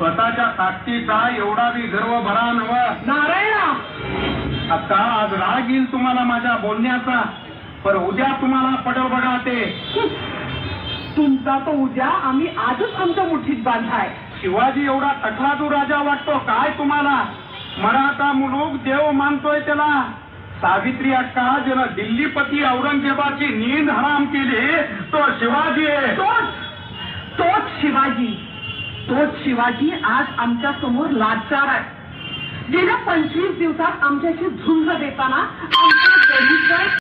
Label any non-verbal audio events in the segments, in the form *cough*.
स्वतःच्या ताकदीचा एवढा बी गर्व भरा नव नारायणा! आता आज राग येईल तुम्हाला माझ्या बोलण्याचा पर उद्या तुम्हाला बघा ते. तुमचा तो उद्या आम्ही आजच आमच्या मुठीत बांधाय शिवाजी एवढा तकलादू राजा वाटतो काय तुम्हाला? मराठा मुलूक देव मानतोय त्याला. सावित्री अक्का ज्यानं दिल्लीपती औरंगजेबाची नींद हराम केली तो शिवाजी आहे. तोच तोच शिवाजी. तोच शिवाजी आज आमच्यासमोर लाचार आहे. गेल्या पंचवीस दिवसात आमच्याशी झुंज देताना आमच्या गरीब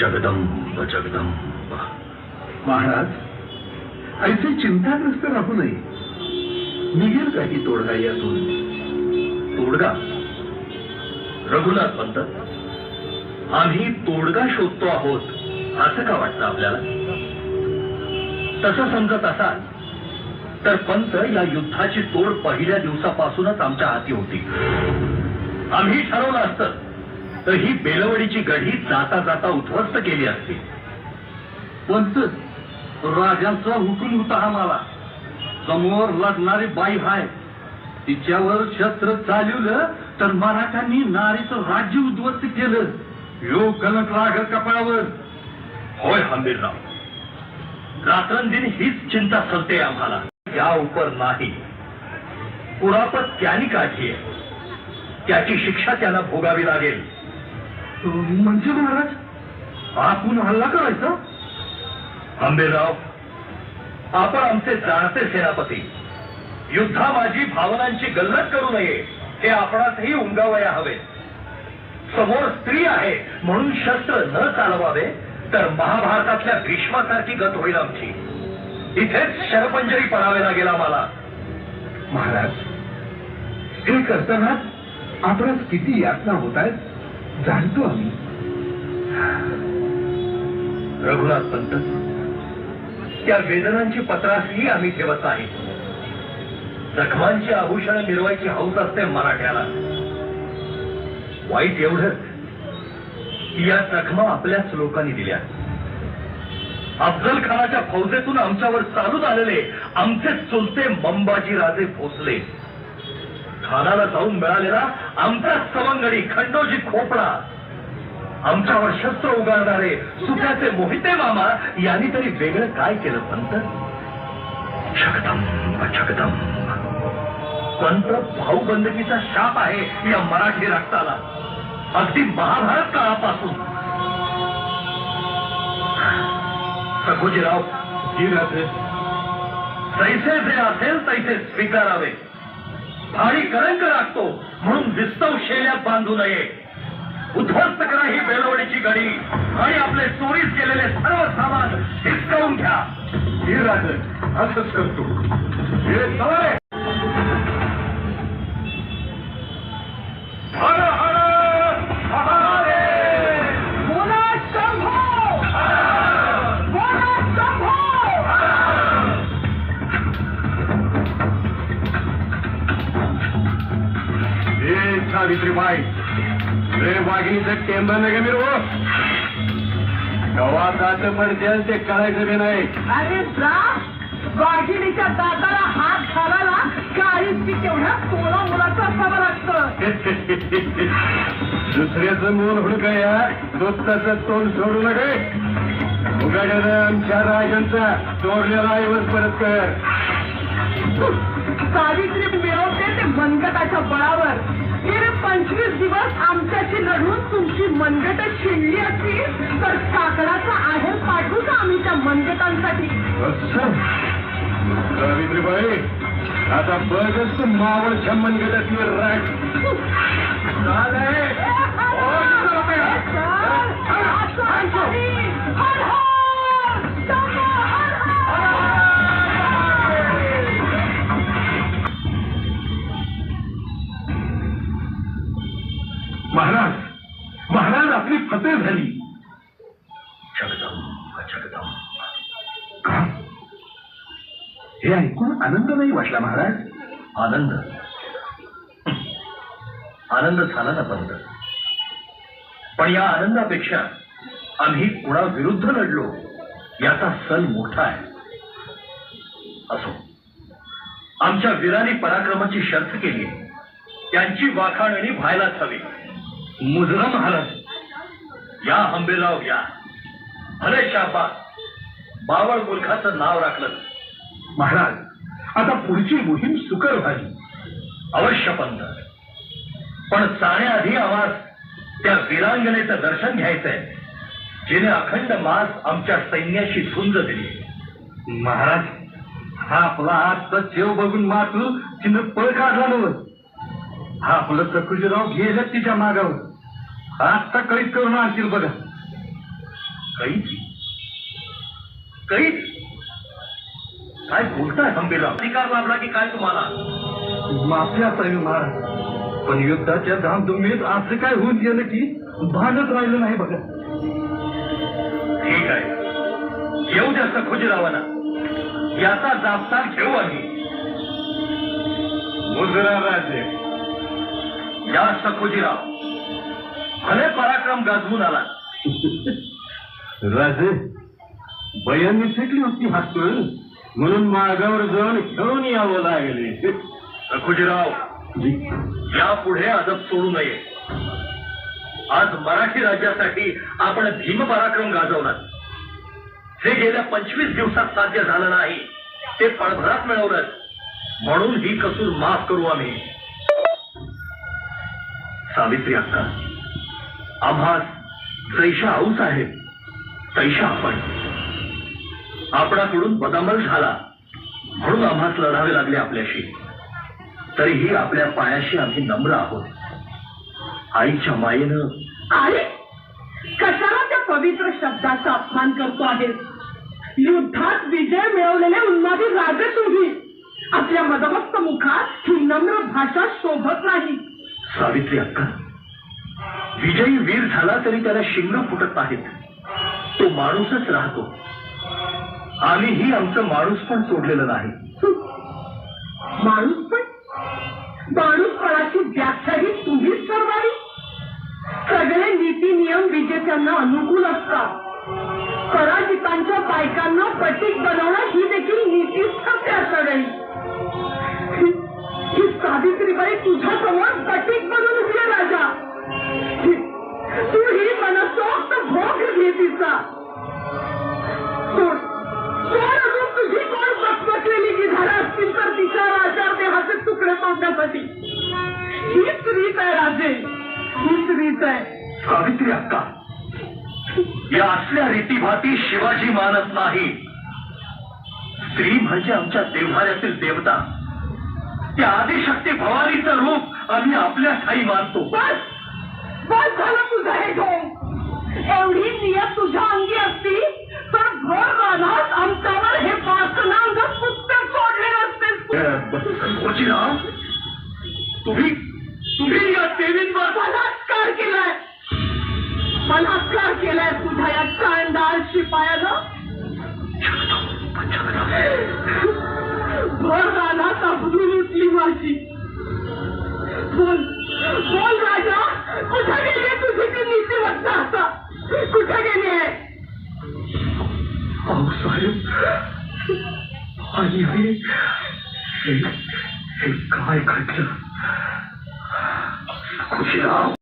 जगदंब जगदंब. महाराज ऐसे चिंताग्रस्त राहू नये. निघेल काही तोडगा यातून तोडगा. रघुनाथ पंत आम्ही तोडगा शोधतो आहोत असं का वाटतं आपल्याला? तसं समजत असाल तर पंत या युद्धाची तोड पहिल्या दिवसापासूनच आमच्या हाती होती. आम्ही ठरवलं असतं तर ही बेलवडीची गढी जाता जाता उद्ध्वस्त केली असती. पंत राजांचा हुकूम होता आम्हाला समोर लढणारी बाई हाय. तिच्यावर शस्त्र चालवलं तर मराठ्यांनी नारीचं राज्य उद्ध्वस्त केलं. यो कलंक लागल कपाळावर. होय हंबीरराव. रात्रंदिन हीच चिंता सलते आम्हाला. या उपर नाही. कुणापत त्यांनी काढली आहे. त्याची शिक्षा त्यांना भोगावी लागेल. म्हणजे महाराज? आपण हल्ला करायचा? आंबेराव आपण आमचे जाणते सेनापती. युद्धा माझी भावनांची गल्लत करू नये. हे आपणासही उमगावया हवे समोर स्त्री आहे म्हणून शस्त्र न चालवावे तर महाभारतातल्या भीष्मासारखी गत होईल आमची. इथेच शरपंजरी पडावे लागेल आम्हाला. महाराज हे करताना आपणास किती यातना होत आहेत जाणतो आम्ही. रघुनाथ पंत त्या वेदनांची पत्रासही आम्ही ठेवत नाही. जखमांची आभूषण मिरवायची हौस असते मराठ्याला. वाईट एवढंच की या जखमा आपल्याच लोकांनी दिल्या. अफजल खानाच्या फौजेतून आमच्यावर चालून आलेले आमचे चुलते मंबाजी राजे भोसले. खानाला जाऊन मिळालेला आमचा सवंगडी खंडोजी खोपडा. आमच्यावर शस्त्र उगारणारे सुखाचे मोहिते मामा यांनी तरी वेगळं काय केलं पंत? जगदंब जगदंब पंत भाऊबंदकीचा शाप आहे या मराठी रक्ताला. अगदी महाभारत काळापासून. सखोजीराव जैसे जे असेल तैसे स्वीकारावे. भारी कलंक लागतो म्हणून विस्तव शेल्यात बांधू नये. उद्ध्वस्त करा ही बेलवडीची गडी आणि आपले चोरीस केलेले सर्व सामान हिसकावून घ्या. ही राहते असंच करतो. हे हे सावित्रीबाई रे वाघिणीचं टेंब नका मी रो गवा जात पडते ते कळायचं बी नाही. अरे जा वाघिणीच्या दाताला हात घालायला काळीच की तेवढ्या तोला मुलाचं असावं लागतं. *laughs* दुसऱ्याचं मोल हुडकया दोस्ताचं तोंड सोडू नका. उघड्यानं आमच्या राजांचा चोरलेला ऐवज परत कर. सावित्री मिळवते ते मनगटाच्या बळावर. आमच्याशी लढून तुमची मनगट शिणली असती तर काकडाचा आहेर पाठवू का आम्ही त्या मनगटांसाठी आता बघच तू मावळच्या मनगटातली राख. *laughs* आपली फते झाली. जगदंब जगदंब हे ऐकून आनंद नाही वाटला महाराज? आनंद. आनंद झाला ना पंत पण या आनंदापेक्षा आम्ही कुणाविरुद्ध लढलो याचा सन मोठा आहे. असो आमच्या वीरांनी पराक्रमाची शर्थ केली. त्यांची वाखाणणी व्हायलाच हवी. मुजरम महाराज या हंबीराव या. अरे शाबा बावळ मुलखाचं नाव राखलं. महाराज आता पुढची मोहीम सुकर व्हावी. अवश्य पंत. पण जाण्याआधी आवाज त्या वीरांगनेचं दर्शन घ्यायचंय. जिने अखंड मास आमच्या सैन्याशी झुंज दिली. महाराज हा आपला आजचा चेव बघून मातू तिनं पळ काढला नव्हत. हा आपलं चकुजीराव गेलं तिच्या मागावर. आजचा कैद करून आणतील बघा. कैद? कैद? काय बोलताय हंबीराव अधिकार लाभला की काय तुम्हाला? माफी असावी महाराज पण युद्धाच्या धामधुमीत असं काय होऊन गेलं की भांडत राहिलं नाही बघा. ठीक आहे. येऊ द्या सखुजीरावांना याचा जाबता घेऊ आम्ही. मुजरा राजे. या सखुजीराव भले पराक्रम गाजवून आला. राजे बयांनी फेकली होती हातून म्हणून मागावर जाऊन घेऊन यावं लागले. सखुजीराव यापुढे अदब सोडू नये. आज मराठी राज्यासाठी आपण भीम पराक्रम गाजवला जे गेल्या पंचवीस दिवसात साध्य झालं नाही. ते पळभरात मिळवलं म्हणून ही कसूर माफ करू आम्ही. सावित्री अक्का आम्हा जैशा आऊस आहे. तैशा आपण. आपणाकडून बदामल झाला. म्हणून आम्हास लढावे लागले आपल्याशी. तरीही आपल्या पायाशी आम्ही नम्र आहोत. आईच्या मायेनं अरे कशाला त्या पवित्र शब्दाचा अपमान करतो आहे? युद्धात विजय मिळवलेले उन्मादी राजे तुम्ही. आपल्या मदमस्त मुखात ही नम्र भाषा शोभत नाही. सावित्री अक्का विजयी वीर झाला तरी त्याला शिंग फुटत नाहीत. तो माणूसच राहतो. आम्हीही आमचं माणूस पण सोडलेलं नाही. माणूस पण? माणूसपणाची व्याख्याही तुम्हीच ठरवावी सगळे नीती नियम विजेत्यांना अनुकूल असतात. पराजितांच्या पाय आहे सावित्री अक्का या असल्या रीतीभाती शिवाजी मानत नाही. स्त्री म्हणजे आमच्या देव्हाऱ्यातील देवता. त्या आदिशक्ती भवानीचं रूप आम्ही आपल्या ठाई मानतो. बस! बस झालं तुझं हे ढोंग. एवढी नियत तुझ्या अंगी असती तर भर रानात आमच्यावर हे पासनांग पुस्तक सोडले गोजीराव तुम्ही देवींवर बलात्कार केलाय. बलात्कार केलाय तुझ्या या कांडाळ शिपायानं भर रानात अबरून उठली माझी. बोल